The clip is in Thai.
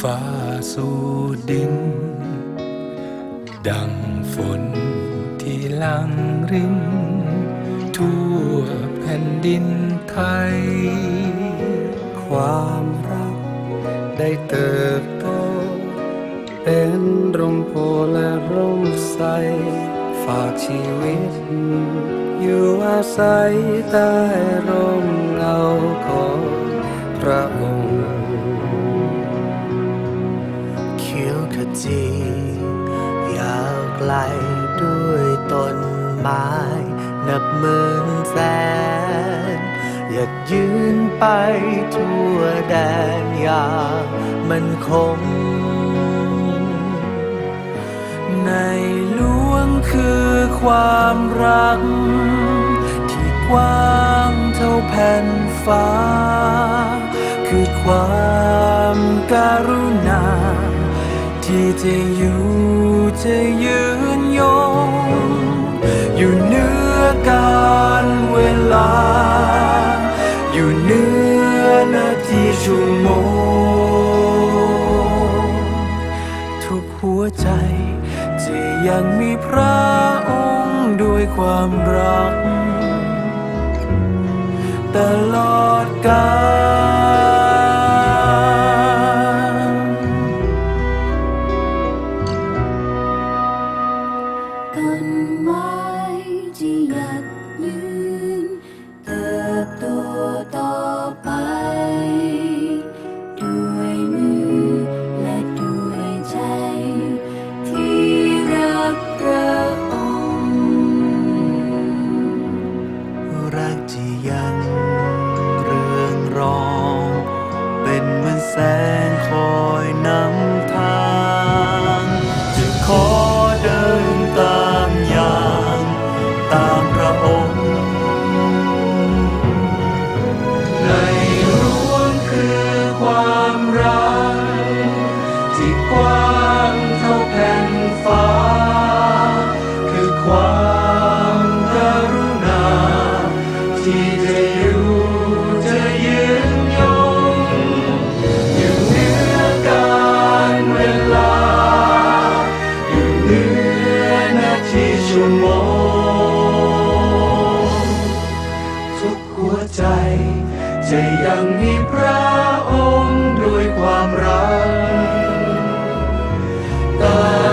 ฟ้าสู่ดิน ดังฝนที่ลังริน ทั่วแผ่นดินไทย ความรักได้เติบโต เป็นร่มโพและร่มใส ฝากชีวิต อยู่อาศัยใต้ร่มเงาของพระองค์ ลด้วยต้นไม้ นับหมื่นแสน อยากยืนไปทั่วแดนอย่างมันคง ในหลวงคือความรัก ที่กว้างเท่าแผ่นฟ้า คือความการุณา ที่จะอยู่จะยืนยง อยู่เนื้อการเวลา อยู่เนื้อนาทีชั่วโมง ทุกหัวใจจะยังมีพระองค์ด้วยความรักตลอด มีพระองค์ด้วยความรัก